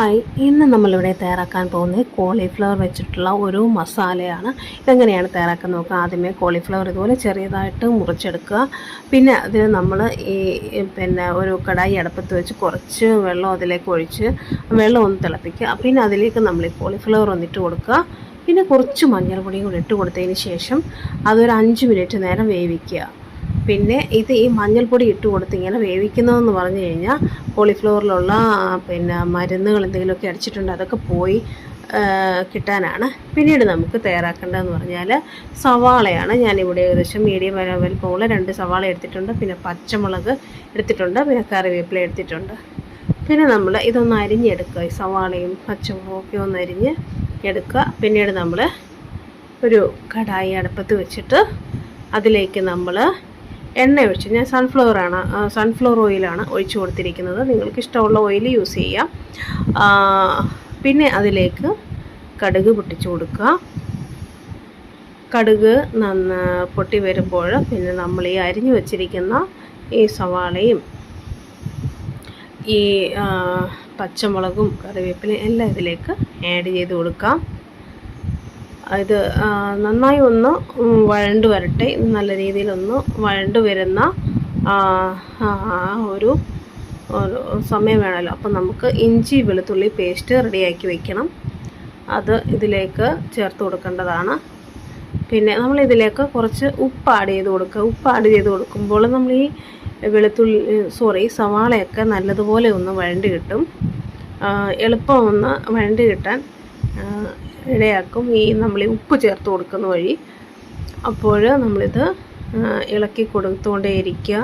Hi ഇന്ന് നമ്മളിവിടെ തയ്യാറാക്കാൻ പോകുന്നത് കോളിഫ്ലവർ വെച്ചിട്ടുള്ള ഒരു മസാലയാണ്. ഇതെങ്ങനെയാണ് തയ്യാറാക്കാൻ നോക്കുക? ആദ്യമേ കോളിഫ്ലവർ ഇതുപോലെ ചെറിയതായിട്ട് മുറിച്ചെടുക്കുക. പിന്നെ അതിന് നമ്മൾ ഈ പിന്നെ ഒരു കടായി അടുപ്പത്ത് വെച്ച് കുറച്ച് വെള്ളം അതിലേക്ക് ഒഴിച്ച് വെള്ളം ഒന്ന് തിളപ്പിക്കുക. പിന്നെ അതിലേക്ക് നമ്മൾ ഈ കോളിഫ്ലവർ ഒന്നിട്ട് കൊടുക്കുക. പിന്നെ കുറച്ച് മഞ്ഞൾപ്പൊടിയും കൂടി ഇട്ട് കൊടുത്തതിന് ശേഷം അതൊരു അഞ്ച് മിനിറ്റ് നേരം വേവിക്കുക. പിന്നെ ഇത് ഈ മഞ്ഞൾപ്പൊടി ഇട്ട് കൊടുത്ത് ഇങ്ങനെ വേവിക്കുന്നതെന്ന് പറഞ്ഞു കഴിഞ്ഞാൽ കോളിഫ്ലവറിലുള്ള പിന്നെ മരുന്നുകൾ എന്തെങ്കിലുമൊക്കെ അടിച്ചിട്ടുണ്ട് അതൊക്കെ പോയി കിട്ടാനാണ്. പിന്നീട് നമുക്ക് തയ്യാറാക്കേണ്ടതെന്ന് പറഞ്ഞാൽ സവാളയാണ്. ഞാനിവിടെ ഏകദേശം മീഡിയം വലിപ്പമുള്ള രണ്ട് സവാള എടുത്തിട്ടുണ്ട്. പിന്നെ പച്ചമുളക് എടുത്തിട്ടുണ്ട്. പിന്നെ കറിവേപ്പില എടുത്തിട്ടുണ്ട്. പിന്നെ നമ്മൾ ഇതൊന്ന് അരിഞ്ഞെടുക്കുക. ഈ സവാളയും പച്ചമുളകൊക്കെ ഒന്ന് അരിഞ്ഞ് എടുക്കുക. പിന്നീട് നമ്മൾ ഒരു കടായി അടുപ്പത്ത് വെച്ചിട്ട് അതിലേക്ക് നമ്മൾ എണ്ണ ഒഴിച്ച്. ഞാൻ സൺഫ്ലവർ ആണ് സൺഫ്ലവർ ഓയിലാണ് ഒഴിച്ചു കൊടുത്തിരിക്കുന്നത്. നിങ്ങൾക്ക് ഇഷ്ടമുള്ള ഓയിൽ യൂസ് ചെയ്യാം. പിന്നെ അതിലേക്ക് കടുക് പൊട്ടിച്ചു കൊടുക്കുക. കടുക് നന്ന പൊട്ടി വരുമ്പോൾ പിന്നെ നമ്മൾ ഈ അരിഞ്ഞു വച്ചിരിക്കുന്ന ഈ സവാളയും ഈ പച്ചമുളകും കറിവേപ്പിലയും എല്ലാം ഇതിലേക്ക് ആഡ് ചെയ്ത് കൊടുക്കാം. ഇത് നന്നായി ഒന്ന് വഴണ്ട് വരട്ടെ. നല്ല രീതിയിലൊന്ന് വഴണ്ട് വരുന്ന ഒരു സമയം വേണമല്ലോ. അപ്പം നമുക്ക് ഇഞ്ചി വെളുത്തുള്ളി പേസ്റ്റ് റെഡിയാക്കി വയ്ക്കണം അത് ഇതിലേക്ക് ചേർത്ത് കൊടുക്കേണ്ടതാണ്. പിന്നെ നമ്മൾ ഇതിലേക്ക് കുറച്ച് ഉപ്പ് ആഡ് ചെയ്ത് കൊടുക്കുക. ഉപ്പ് ആഡ് ചെയ്ത് കൊടുക്കുമ്പോൾ നമ്മൾ ഈ വെളുത്തുള്ളി സോറി സവാളയൊക്കെ നല്ലതുപോലെ ഒന്ന് വഴണ്ട് കിട്ടും. എളുപ്പമൊന്ന് എളുപ്പം ഒന്ന് വഴണ്ട് കിട്ടാൻ ഇടയാക്കും. ഈ നമ്മൾ ഉപ്പ് ചേർത്ത് കൊടുക്കുന്ന വഴി. അപ്പോൾ നമ്മളിത് ഇളക്കി കൊടുത്തുകൊണ്ടേയിരിക്കുക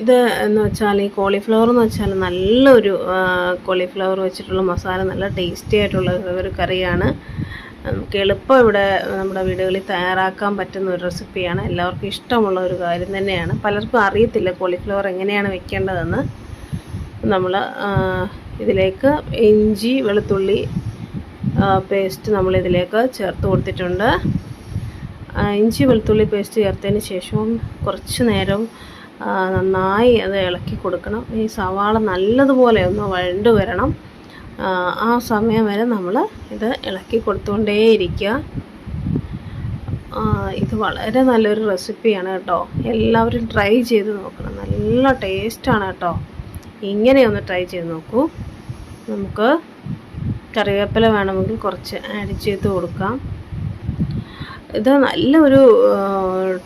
ഇത് എന്ന് വെച്ചാൽ ഈ കോളിഫ്ലവർ എന്ന് വെച്ചാൽ നല്ലൊരു കോളിഫ്ലവർ വെച്ചിട്ടുള്ള മസാല നല്ല ടേസ്റ്റി ആയിട്ടുള്ള ഒരു കറിയാണ്. നമുക്ക് എളുപ്പം ഇവിടെ നമ്മുടെ വീടുകളിൽ തയ്യാറാക്കാൻ പറ്റുന്ന ഒരു റെസിപ്പിയാണ്. എല്ലാവർക്കും ഇഷ്ടമുള്ള ഒരു കാര്യം തന്നെയാണ്. പലർക്കും അറിയത്തില്ല കോളിഫ്ലവർ എങ്ങനെയാണ് വെക്കേണ്ടതെന്ന്. നമ്മൾ ഇതിലേക്ക് ഇഞ്ചി വെളുത്തുള്ളി പേസ്റ്റ് നമ്മൾ ഇതിലേക്ക് ചേർത്ത് കൊടുത്തിട്ടുണ്ട്. ഇഞ്ചി വെളുത്തുള്ളി പേസ്റ്റ് ചേർത്തതിന് ശേഷവും കുറച്ച് നേരം നന്നായി അത് ഇളക്കി കൊടുക്കണം. ഈ സവാള നല്ലതുപോലെ ഒന്ന് വഴണ്ട് വരണം. ആ, സമയം വരെ നമ്മൾ ഇത് ഇളക്കി കൊടുത്തുകൊണ്ടേയിരിക്കുക. ഇത് വളരെ നല്ലൊരു റെസിപ്പിയാണ് കേട്ടോ. എല്ലാവരും ട്രൈ ചെയ്ത് നോക്കണം. നല്ല ടേസ്റ്റാണ് കേട്ടോ. ഇങ്ങനെ ഒന്ന് ട്രൈ ചെയ്ത് നോക്കൂ. നമുക്ക് കറിവേപ്പില വേണമെങ്കിൽ കുറച്ച് ആഡ് ചെയ്ത് കൊടുക്കാം. ഇത് നല്ലൊരു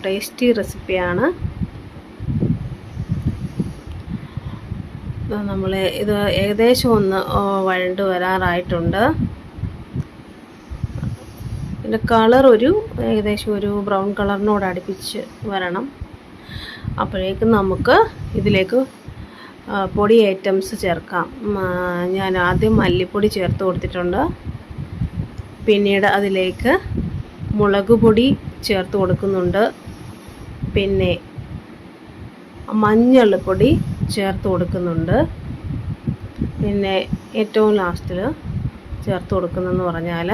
ടേസ്റ്റി റെസിപ്പിയാണ് നമ്മൾ ഇത് ഏകദേശം ഒന്ന് വഴണ്ട് വരാറായിട്ടുണ്ട്. ഇതിന്റെ കളർ ഒരു ഏകദേശം ഒരു ബ്രൗൺ കളറിനോട് അടുപ്പിച്ച് വരണം. അപ്പോഴേക്കും നമുക്ക് ഇതിലേക്ക് പൊടി ഐറ്റംസ് ചേർക്കാം. ഞാൻ ആദ്യം മല്ലിപ്പൊടി ചേർത്ത് കൊടുത്തിട്ടുണ്ട്. പിന്നീട് അതിലേക്ക് മുളക് പൊടി ചേർത്ത് കൊടുക്കുന്നുണ്ട്. പിന്നെ മഞ്ഞൾപ്പൊടി പൊടി ചേർത്ത് കൊടുക്കുന്നുണ്ട്. പിന്നെ ഏറ്റവും ലാസ്റ്റിൽ ചേർത്ത് കൊടുക്കുന്നതെന്ന് പറഞ്ഞാൽ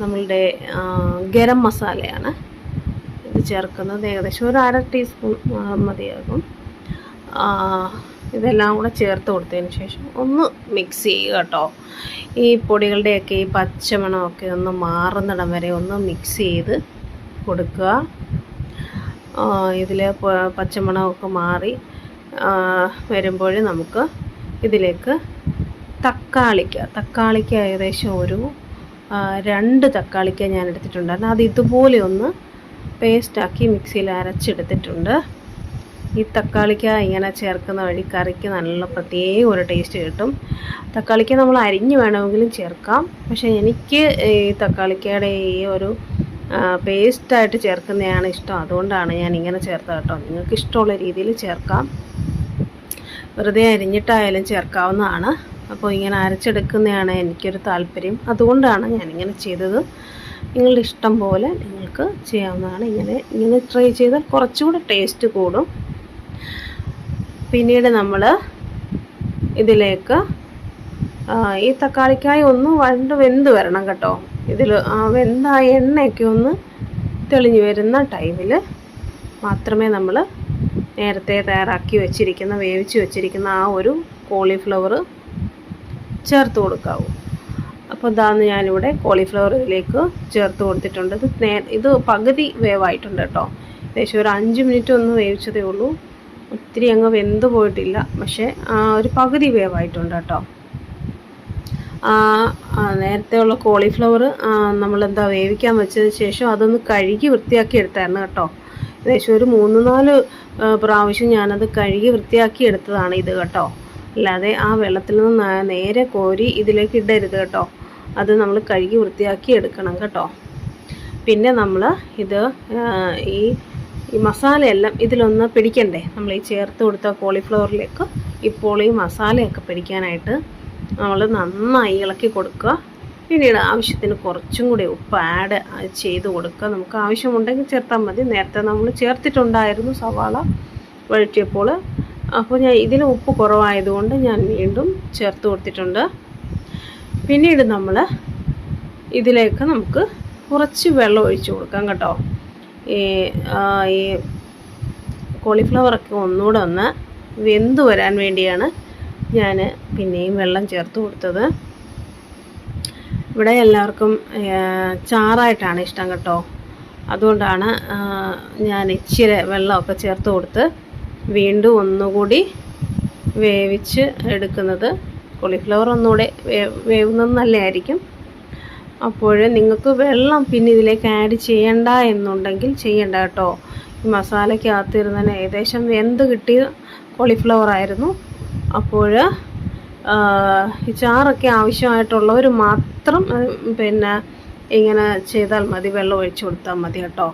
നമ്മളുടെ ഗരം മസാലയാണ്. ഇത് ചേർക്കുന്നത് ഏകദേശം ഒരു അര ടീസ്പൂൺ മതിയാകും. ഇതെല്ലാം കൂടെ ചേർത്ത് കൊടുത്തതിന് ശേഷം ഒന്ന് മിക്സ് ചെയ്യുക കേട്ടോ. ഈ പൊടികളുടെയൊക്കെ ഈ പച്ചമണമൊക്കെ ഒന്ന് മാറുന്നിടം വരെ ഒന്ന് മിക്സ് ചെയ്ത് കൊടുക്കുക. ഇതിൽ പച്ചമണമൊക്കെ മാറി വരുമ്പോൾ നമുക്ക് ഇതിലേക്ക് തക്കാളിക്ക. തക്കാളിക്ക ഏകദേശം ഒരു രണ്ട് തക്കാളിക്ക ഞാൻ എടുത്തിട്ടുണ്ടായിരുന്നു. അത് ഇതുപോലെ ഒന്ന് പേസ്റ്റാക്കി മിക്സിയിൽ അരച്ചെടുത്തിട്ടുണ്ട്. ഈ തക്കാളിക്ക ഇങ്ങനെ ചേർക്കുന്ന വഴി കറിക്ക് നല്ല പ്രത്യേക ഒരു ടേസ്റ്റ് കിട്ടും. തക്കാളിക്ക നമ്മൾ അരിഞ്ഞ് വേണമെങ്കിലും ചേർക്കാം. പക്ഷേ എനിക്ക് ഈ തക്കാളിക്കയുടെ ഈ ഒരു പേസ്റ്റായിട്ട് ചേർക്കുന്നതാണ് ഇഷ്ടം. അതുകൊണ്ടാണ് ഞാൻ ഇങ്ങനെ ചേർത്തത് കേട്ടോ. നിങ്ങൾക്ക് ഇഷ്ടമുള്ള രീതിയിൽ ചേർക്കാം. വെറുതെ അരിഞ്ഞിട്ടായാലും ചേർക്കാവുന്നതാണ്. അപ്പോൾ ഇങ്ങനെ അരച്ചെടുക്കുന്നതാണ് എനിക്കൊരു താല്പര്യം. അതുകൊണ്ടാണ് ഞാനിങ്ങനെ ചെയ്തത്. നിങ്ങളുടെ ഇഷ്ടം പോലെ നിങ്ങൾക്ക് ചെയ്യാവുന്നതാണ്. ഇങ്ങനെ ഇങ്ങനെ ട്രൈ ചെയ്താൽ കുറച്ചുകൂടെ ടേസ്റ്റ് കൂടും. പിന്നീട് നമ്മൾ ഇതിലേക്ക് ഈ തക്കാളിക്കായി ഒന്ന് വണ്ട് വെന്ത് വരണം കേട്ടോ. ഇതിൽ വെന്ത എണ്ണയൊക്കെ ഒന്ന് തെളിഞ്ഞു വരുന്ന ടൈമിൽ മാത്രമേ നമ്മൾ നേരത്തെ തയ്യാറാക്കി വെച്ചിരിക്കുന്ന വേവിച്ച് വെച്ചിരിക്കുന്ന ആ ഒരു കോളിഫ്ലവർ ചേർത്ത് കൊടുക്കാവൂ. അപ്പോൾ ഇതാന്ന് ഞാനിവിടെ കോളിഫ്ലവർ ഇതിലേക്ക് ചേർത്ത് കൊടുത്തിട്ടുണ്ട്. ഇത് ഇത് പകുതി വേവായിട്ടുണ്ട് കേട്ടോ. ഏകദേശം ഒരു അഞ്ച് മിനിറ്റ് ഒന്ന് വേവിച്ചതേ ഉള്ളൂ. ഒത്തിരി അങ്ങ് വെന്ത് പോയിട്ടില്ല. പക്ഷേ ഒരു പകുതി വേവായിട്ടുണ്ട് കേട്ടോ. നേരത്തെ ഉള്ള കോളിഫ്ലവർ നമ്മളെന്താ വേവിക്കാൻ വെച്ചതിന് ശേഷം അതൊന്ന് കഴുകി വൃത്തിയാക്കി എടുത്തായിരുന്നു കേട്ടോ. ഏകദേശം ഒരു മൂന്ന് നാല് പ്രാവശ്യം ഞാനത് കഴുകി വൃത്തിയാക്കി എടുത്തതാണ് ഇത് കേട്ടോ. അല്ലാതെ ആ വെള്ളത്തിൽ നിന്ന് നേരെ കോരി ഇതിലേക്ക് ഇടരുത് കേട്ടോ. അത് നമ്മൾ കഴുകി വൃത്തിയാക്കി എടുക്കണം കേട്ടോ. പിന്നെ നമ്മൾ ഇത് ഈ ഈ മസാലയെല്ലാം ഇതിലൊന്ന് പിടിക്കണ്ടേ? നമ്മൾ ഈ ചേർത്ത് കൊടുത്ത കോളിഫ്ലവറിലേക്ക് ഇപ്പോൾ ഈ മസാലയൊക്കെ പിടിക്കാനായിട്ട് നമ്മൾ നന്നായി ഇളക്കി കൊടുക്കുക. പിന്നീട് ആവശ്യത്തിന് കുറച്ചും കൂടി ഉപ്പ് ആഡ് ചെയ്ത് കൊടുക്കുക. നമുക്ക് ആവശ്യമുണ്ടെങ്കിൽ ചേർത്താൽ മതി. നേരത്തെ നമ്മൾ ചേർത്തിട്ടുണ്ടായിരുന്നു സവാള വഴറ്റിയപ്പോൾ. അപ്പോൾ ഞാൻ ഇതിൽ ഉപ്പ് കുറവായതുകൊണ്ട് ഞാൻ വീണ്ടും ചേർത്ത് കൊടുത്തിട്ടുണ്ട്. പിന്നീട് നമ്മൾ ഇതിലേക്ക് നമുക്ക് കുറച്ച് വെള്ളം ഒഴിച്ച് കൊടുക്കാം കേട്ടോ. ഈ ഈ കോളിഫ്ലവറൊക്കെ ഒന്നുകൂടെ ഒന്ന് വെന്ത് വരാൻ വേണ്ടിയാണ് ഞാൻ പിന്നെയും വെള്ളം ചേർത്ത് കൊടുത്തത്. ഇവിടെ എല്ലാവർക്കും ചാറായിട്ടാണ് ഇഷ്ടം കേട്ടോ. അതുകൊണ്ടാണ് ഞാൻ ഇച്ചിരി വെള്ളമൊക്കെ ചേർത്ത് കൊടുത്ത് വീണ്ടും ഒന്നുകൂടി വേവിച്ച് എടുക്കുന്നത്. കോളിഫ്ലവർ ഒന്നുകൂടെ വേവുന്നത് നല്ലതായിരിക്കും. അപ്പോൾ നിങ്ങൾക്ക് വെള്ളം പിന്നെ ഇതിലേക്ക് ആഡ് ചെയ്യണ്ട എന്നുണ്ടെങ്കിൽ ചെയ്യണ്ട കേട്ടോ. ഈ മസാലയ്ക്കകത്തിരുന്നതിന് ഏകദേശം വെന്ത് കിട്ടിയ കോളിഫ്ലവർ ആയിരുന്നു. അപ്പോൾ ഈ ചാറൊക്കെ ആവശ്യമായിട്ടുള്ളവർ മാത്രം പിന്നെ ഇങ്ങനെ ചെയ്താൽ മതി. വെള്ളം ഒഴിച്ചു കൊടുത്താൽ മതി കേട്ടോ.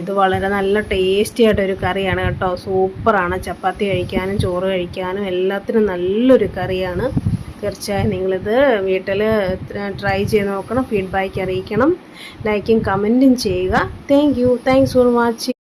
ഇത് വളരെ നല്ല ടേസ്റ്റി ആയിട്ടൊരു കറിയാണ് കേട്ടോ. സൂപ്പറാണ്. ചപ്പാത്തി കഴിക്കാനും ചോറ് കഴിക്കാനും എല്ലാത്തിനും നല്ലൊരു കറിയാണ്. തീർച്ചയായും നിങ്ങളിത് വീട്ടിൽ ട്രൈ ചെയ്ത് നോക്കണം ഫീഡ്ബാക്ക് അറിയിക്കണം. ലൈക്കും കമന്റും ചെയ്യുക. Thank you thanks for watching